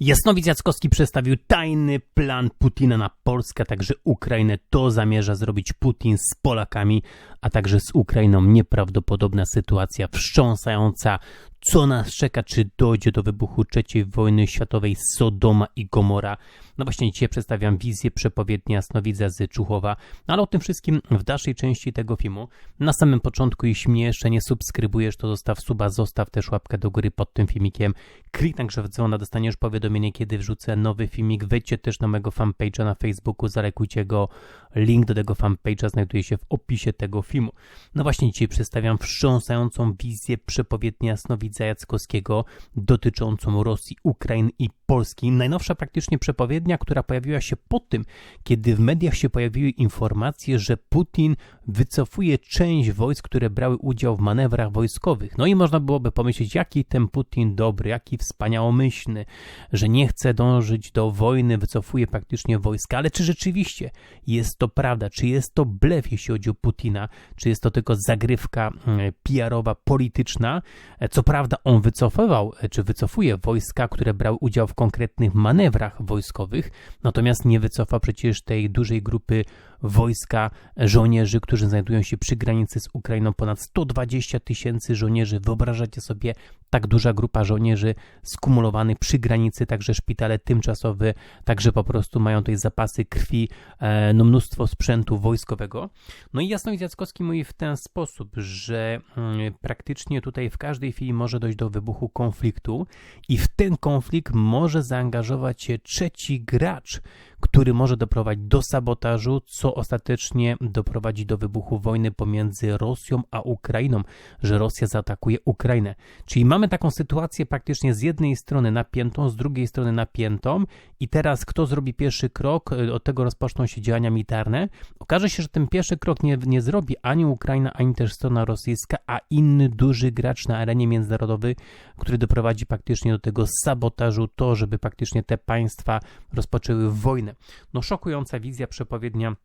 Jasnowic Jackowski przedstawił tajny plan Putina na Polskę, także Ukrainę. To zamierza zrobić Putin z Polakami, a także z Ukrainą. Nieprawdopodobna sytuacja, wstrząsająca. Co nas czeka? Czy dojdzie do wybuchu III wojny światowej Sodoma i Gomora? No właśnie dzisiaj przedstawiam wizję przepowiedni Jasnowidza z Czuchowa, no ale o tym wszystkim w dalszej części tego filmu. Na samym początku, jeśli mnie jeszcze nie subskrybujesz, to zostaw suba, zostaw też łapkę do góry pod tym filmikiem. Klik także w dzwona, dostaniesz powiadomienie, kiedy wrzucę nowy filmik. Wejdźcie też na mojego fanpage'a na Facebooku, zalekujcie go. Link do tego fanpage'a znajduje się w opisie tego filmu. No właśnie dzisiaj przedstawiam wstrząsającą wizję przepowiedni Jasnowidza Jackowskiego dotyczącą Rosji, Ukrainy i Polski. Najnowsza praktycznie przepowiednia, która pojawiła się po tym, kiedy w mediach się pojawiły informacje, że Putin wycofuje część wojsk, które brały udział w manewrach wojskowych. No i można byłoby pomyśleć, jaki ten Putin dobry, jaki wspaniałomyślny, że nie chce dążyć do wojny, wycofuje praktycznie wojska. Ale czy rzeczywiście jest to prawda? Czy jest to blef, jeśli chodzi o Putina? Czy jest to tylko zagrywka mm, PR-owa, polityczna? Co prawda on wycofywał, czy wycofuje wojska, które brały udział w konkretnych manewrach wojskowych, natomiast nie wycofa przecież tej dużej grupy wojska żołnierzy, którzy znajdują się przy granicy z Ukrainą. Ponad 120 tysięcy żołnierzy. Wyobrażacie sobie tak duża grupa żołnierzy skumulowanych przy granicy, także szpitale tymczasowe, także po prostu mają tutaj zapasy krwi, e, no mnóstwo sprzętu wojskowego. No i Jasnowic Jackowski mówi w ten sposób, że mm, praktycznie tutaj w każdej chwili może dojść do wybuchu konfliktu i w ten konflikt może zaangażować się trzeci gracz, który może doprowadzić do sabotażu, co ostatecznie doprowadzi do wybuchu wojny pomiędzy Rosją a Ukrainą, że Rosja zaatakuje Ukrainę. Czyli mamy taką sytuację praktycznie z jednej strony napiętą, z drugiej strony napiętą i teraz kto zrobi pierwszy krok, od tego rozpoczną się działania militarne. Okaże się, że ten pierwszy krok nie, nie zrobi ani Ukraina, ani też strona rosyjska, a inny duży gracz na arenie międzynarodowej, który doprowadzi praktycznie do tego sabotażu, to, żeby praktycznie te państwa rozpoczęły wojnę. No szokująca wizja przepowiednia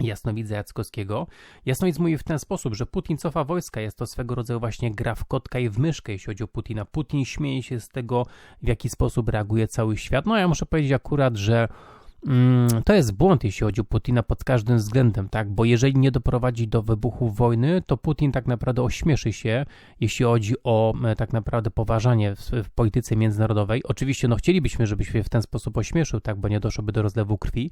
Jasnowidza Jackowskiego. Jasnowidz mówi w ten sposób, że Putin cofa wojska. Jest to swego rodzaju właśnie gra w kotka i w myszkę, jeśli chodzi o Putina. Putin śmieje się z tego, w jaki sposób reaguje cały świat. No ja muszę powiedzieć akurat, że to jest błąd, jeśli chodzi o Putina pod każdym względem, tak? Bo jeżeli nie doprowadzi do wybuchu wojny, to Putin tak naprawdę ośmieszy się, jeśli chodzi o e, tak naprawdę poważanie w, w polityce międzynarodowej. Oczywiście, no chcielibyśmy, żeby się w ten sposób ośmieszył, tak? Bo nie doszłoby do rozlewu krwi.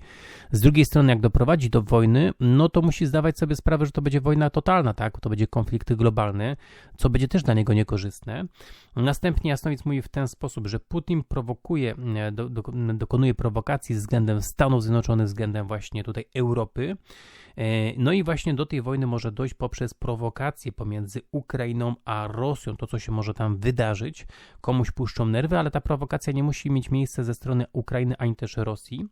Z drugiej strony, jak doprowadzi do wojny, no to musi zdawać sobie sprawę, że to będzie wojna totalna, tak? To będzie konflikt globalny, co będzie też dla niego niekorzystne. Następnie Jasnowic mówi w ten sposób, że Putin prowokuje, e, do, do, dokonuje prowokacji względem Stanów Zjednoczonych względem właśnie tutaj Europy. E, no i właśnie do tej wojny może dojść poprzez prowokacje pomiędzy Ukrainą a Rosją, to co się może tam wydarzyć. Komuś puszczą nerwy, ale ta prowokacja nie musi mieć miejsca ze strony Ukrainy ani też Rosji.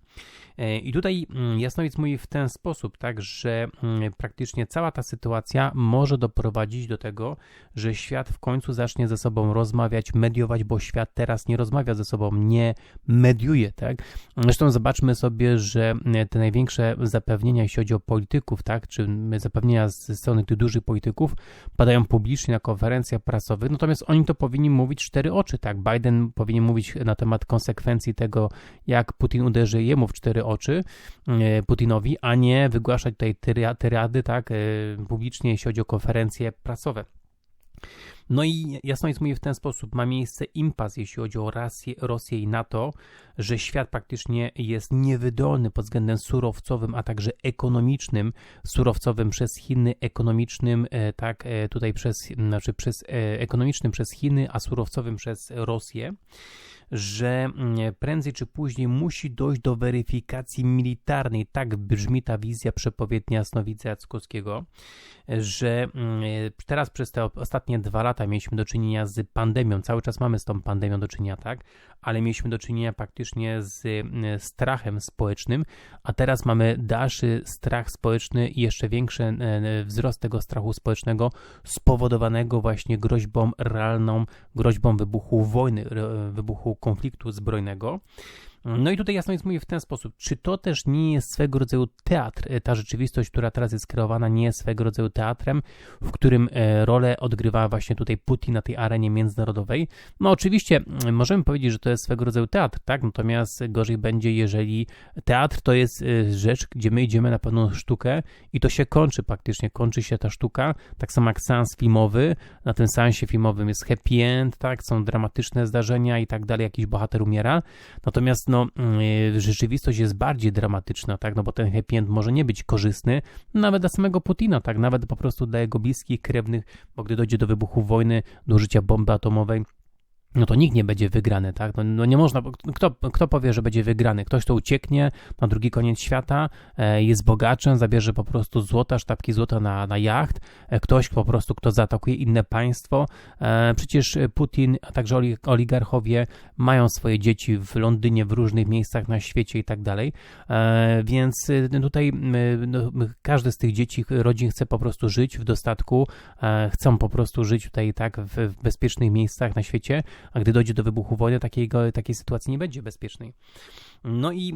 E, I tutaj mm, Jasnowic mówi w ten sposób, tak, że mm, praktycznie cała ta sytuacja może doprowadzić do tego, że świat w końcu zacznie ze sobą rozmawiać, mediować, bo świat teraz nie rozmawia ze sobą, nie mediuje, tak. Zresztą zobaczmy sobie, że mm, te największe zapewnienia, jeśli chodzi o politykę, polityków, tak, czy zapewnienia ze strony tych dużych polityków padają publicznie na konferencjach prasowych, natomiast oni to powinni mówić cztery oczy, tak. Biden powinien mówić na temat konsekwencji tego, jak Putin uderzy jemu w cztery oczy, e, Putinowi, a nie wygłaszać tutaj tyriady, tak, e, publicznie, jeśli chodzi o konferencje prasowe. No i Jasnowic mówi w ten sposób, ma miejsce impas, jeśli chodzi o Rosję, Rosję i NATO, że świat praktycznie jest niewydolny pod względem surowcowym, a także ekonomicznym, surowcowym przez Chiny, ekonomicznym, e, tak, e, tutaj przez, znaczy przez e, ekonomicznym przez Chiny, a surowcowym przez Rosję że mm, prędzej czy później musi dojść do weryfikacji militarnej. Tak brzmi ta wizja przepowiednia Jasnowidza Jackowskiego, że mm, teraz przez te ostatnie dwa lata mieliśmy do czynienia z pandemią, cały czas mamy z tą pandemią do czynienia, tak, ale mieliśmy do czynienia praktycznie z mm, strachem społecznym, a teraz mamy dalszy strach społeczny i jeszcze większy e, wzrost tego strachu społecznego spowodowanego właśnie groźbą realną, groźbą wybuchu wojny, wybuchu konfliktu zbrojnego. No i tutaj jasno jest mówię w ten sposób, czy to też nie jest swego rodzaju teatr, ta rzeczywistość, która teraz jest kreowana, nie jest swego rodzaju teatrem, w którym rolę odgrywa właśnie tutaj Putin na tej arenie międzynarodowej. No oczywiście możemy powiedzieć, że to jest swego rodzaju teatr, tak? Natomiast gorzej będzie, jeżeli teatr to jest rzecz, gdzie my idziemy na pewną sztukę i to się kończy praktycznie, kończy się ta sztuka, tak samo jak seans filmowy, na tym seansie filmowym jest happy end, tak? Są dramatyczne zdarzenia i tak dalej, jakiś bohater umiera, natomiast no mm, rzeczywistość jest bardziej dramatyczna, tak? No bo ten happy end może nie być korzystny, nawet dla samego Putina, tak? Nawet po prostu dla jego bliskich, krewnych, bo gdy dojdzie do wybuchu wojny, do użycia bomby atomowej, no to nikt nie będzie wygrany, tak? No, no, nie można, kto, kto powie, że będzie wygrany? Ktoś, kto ucieknie na drugi koniec świata, e, jest bogaczem, zabierze po prostu złota, sztabki złota na, na jacht, e, ktoś po prostu, kto zaatakuje inne państwo. E, przecież Putin, a także oligarchowie mają swoje dzieci w Londynie, w różnych miejscach na świecie i tak dalej, więc tutaj no, każdy z tych dzieci, rodzin chce po prostu żyć w dostatku, chcą po prostu żyć tutaj tak w, w bezpiecznych miejscach na świecie, a gdy dojdzie do wybuchu wojny, takiego, takiej sytuacji nie będzie bezpiecznej. No i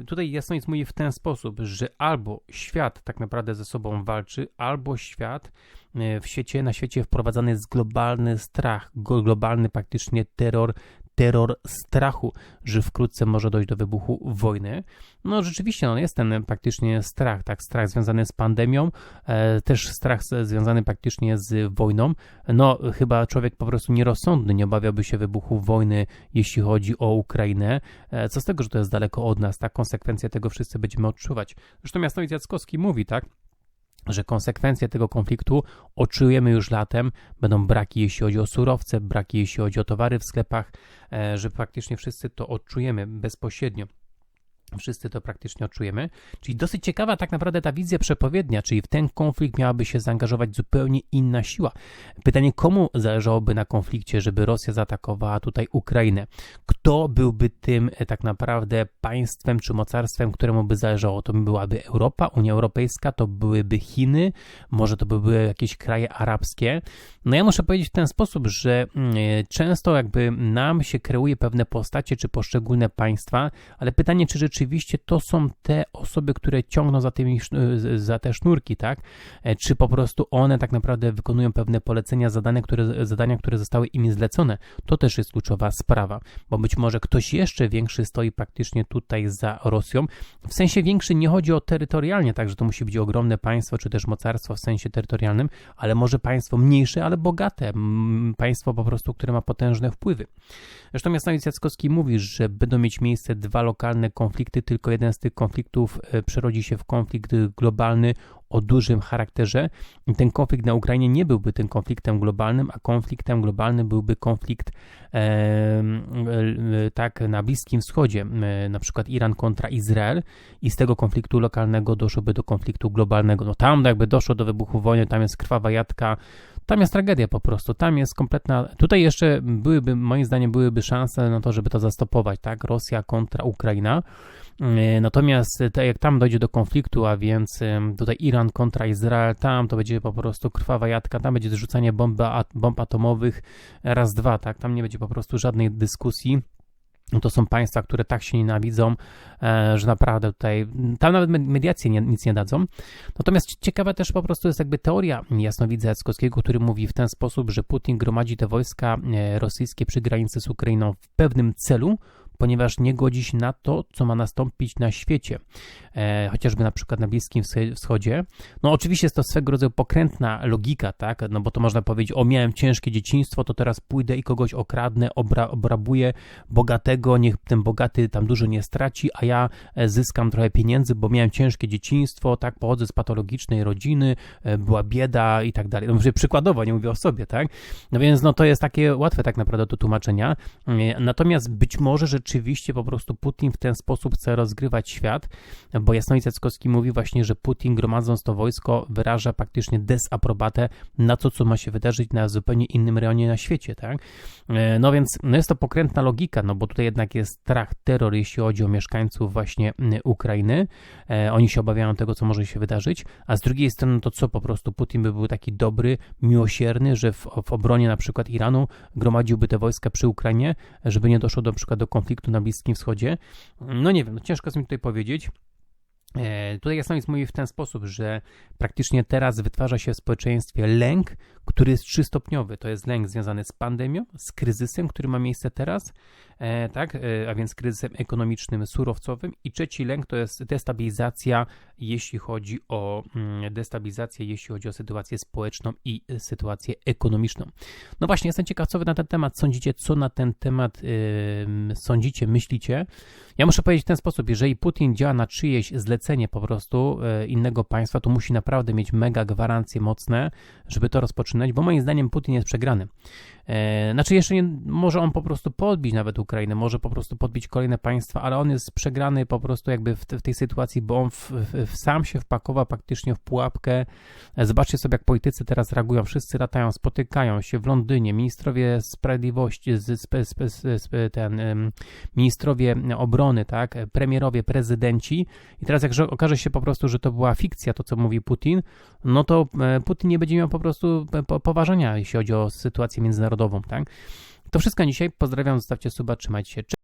e, tutaj jasno jest mówi w ten sposób, że albo świat tak naprawdę ze sobą walczy, albo świat e, w świecie, na świecie wprowadzany jest globalny strach, globalny praktycznie terror, terror strachu, że wkrótce może dojść do wybuchu wojny. No rzeczywiście, no jest ten praktycznie strach, tak, strach związany z pandemią, e, też strach związany praktycznie z wojną. No chyba człowiek po prostu nierozsądny nie obawiałby się wybuchu wojny, jeśli chodzi o Ukrainę. E, co z tego, że to jest daleko od nas, tak, konsekwencje tego wszyscy będziemy odczuwać. Zresztą Jasnowic Jackowski mówi, tak, że konsekwencje tego konfliktu odczujemy już latem. Będą braki, jeśli chodzi o surowce, braki, jeśli chodzi o towary w sklepach, e, że praktycznie wszyscy to odczujemy bezpośrednio. Wszyscy to praktycznie odczujemy. Czyli dosyć ciekawa tak naprawdę ta wizja przepowiednia, czyli w ten konflikt miałaby się zaangażować zupełnie inna siła. Pytanie, komu zależałoby na konflikcie, żeby Rosja zaatakowała tutaj Ukrainę? Kto byłby tym e, tak naprawdę państwem czy mocarstwem, któremu by zależało? To byłaby Europa, Unia Europejska, to byłyby Chiny, może to by były jakieś kraje arabskie. No ja muszę powiedzieć w ten sposób, że mm, e, często jakby nam się kreuje pewne postacie czy poszczególne państwa, ale pytanie, czy rzeczywiście rzeczywiście to są te osoby, które ciągną za, tymi, za te sznurki, tak? E, czy po prostu one tak naprawdę wykonują pewne polecenia, zadania które, zadania, które zostały im zlecone? To też jest kluczowa sprawa, bo być może ktoś jeszcze większy stoi praktycznie tutaj za Rosją. W sensie większy nie chodzi o terytorialnie, tak, że to musi być ogromne państwo, czy też mocarstwo w sensie terytorialnym, ale może państwo mniejsze, ale bogate, państwo po prostu, które ma potężne wpływy. Zresztą Jasnowic Jackowski mówi, że będą mieć miejsce dwa lokalne konflikty, tylko jeden z tych konfliktów e, przerodzi się w konflikt globalny o dużym charakterze. I ten konflikt na Ukrainie nie byłby tym konfliktem globalnym, a konfliktem globalnym byłby konflikt e, e, tak na Bliskim Wschodzie, e, na przykład Iran kontra Izrael i z tego konfliktu lokalnego doszłoby do konfliktu globalnego. No tam jakby doszło do wybuchu wojny, tam jest krwawa jadka, tam jest tragedia po prostu, tam jest kompletna. Tutaj jeszcze byłyby, moim zdaniem, byłyby szanse na to, żeby to zastopować, tak? Rosja kontra Ukraina. E, natomiast tak jak tam dojdzie do konfliktu, a więc tutaj Iran kontra Izrael, tam to będzie po prostu krwawa jadka, tam będzie zrzucanie bomb, bomb atomowych raz, dwa, tak? Tam nie będzie po prostu żadnej dyskusji. To są państwa, które tak się nienawidzą, e, że naprawdę tutaj, tam nawet mediacje nie, nic nie dadzą. Natomiast ciekawa też po prostu jest jakby teoria jasnowidza Jackowskiego, który mówi w ten sposób, że Putin gromadzi te wojska e, rosyjskie przy granicy z Ukrainą w pewnym celu, ponieważ nie godzi się na to, co ma nastąpić na świecie, e, chociażby na przykład na Bliskim Wschodzie. No oczywiście jest to swego rodzaju pokrętna logika, tak, no bo to można powiedzieć, o miałem ciężkie dzieciństwo, to teraz pójdę i kogoś okradnę, obra, obrabuję bogatego, niech ten bogaty tam dużo nie straci, a ja e, zyskam trochę pieniędzy, bo miałem ciężkie dzieciństwo, tak, pochodzę z patologicznej rodziny, e, była bieda i tak dalej. No przykładowo, nie mówię o sobie, tak, no więc no to jest takie łatwe tak naprawdę do tłumaczenia, e, natomiast być może, że rzeczywiście po prostu Putin w ten sposób chce rozgrywać świat, bo Jasnowic Jackowski mówi właśnie, że Putin gromadząc to wojsko wyraża praktycznie desaprobatę na to, co ma się wydarzyć na zupełnie innym rejonie na świecie, tak? E, no więc no jest to pokrętna logika, no bo tutaj jednak jest strach, terror, jeśli chodzi o mieszkańców właśnie Ukrainy. E, oni się obawiają tego, co może się wydarzyć, a z drugiej strony to co po prostu Putin by był taki dobry, miłosierny, że w, w obronie na przykład Iranu gromadziłby te wojska przy Ukrainie, żeby nie doszło do, na przykład do konfliktu konfliktu na Bliskim Wschodzie. No nie wiem, no ciężko jest mi tutaj powiedzieć. E, Tutaj Jasnowic mówi w ten sposób, że praktycznie teraz wytwarza się w społeczeństwie lęk, który jest trzystopniowy. To jest lęk związany z pandemią, z kryzysem, który ma miejsce teraz, e, tak, e, a więc kryzysem ekonomicznym, surowcowym. I trzeci lęk to jest destabilizacja, jeśli chodzi o mm, destabilizację, jeśli chodzi o sytuację społeczną i e, sytuację ekonomiczną. No właśnie, jestem ciekaw, co wy na ten temat sądzicie, co na ten temat ym, sądzicie, myślicie. Ja muszę powiedzieć w ten sposób, jeżeli Putin działa na czyjeś zlecenie po prostu e, innego państwa, to musi naprawdę mieć mega gwarancje mocne, żeby to rozpoczynać, bo moim zdaniem Putin jest przegrany. E, Znaczy jeszcze nie, może on po prostu podbić nawet Ukrainę, może po prostu podbić kolejne państwa, ale on jest przegrany po prostu jakby w, w tej sytuacji, bo on w, w, sam się wpakował praktycznie w pułapkę. E, Zobaczcie sobie, jak politycy teraz reagują. Wszyscy latają, spotykają się w Londynie, ministrowie sprawiedliwości, z, spe, spe, ten, ministrowie obrony, tak, premierowie, prezydenci. I teraz jak że okaże się po prostu, że to była fikcja, to co mówi Putin, no to e, Putin nie będzie miał po prostu e, po- poważania, jeśli chodzi o sytuację międzynarodową, tak. To wszystko dzisiaj. Pozdrawiam, zostawcie suba, trzymajcie się.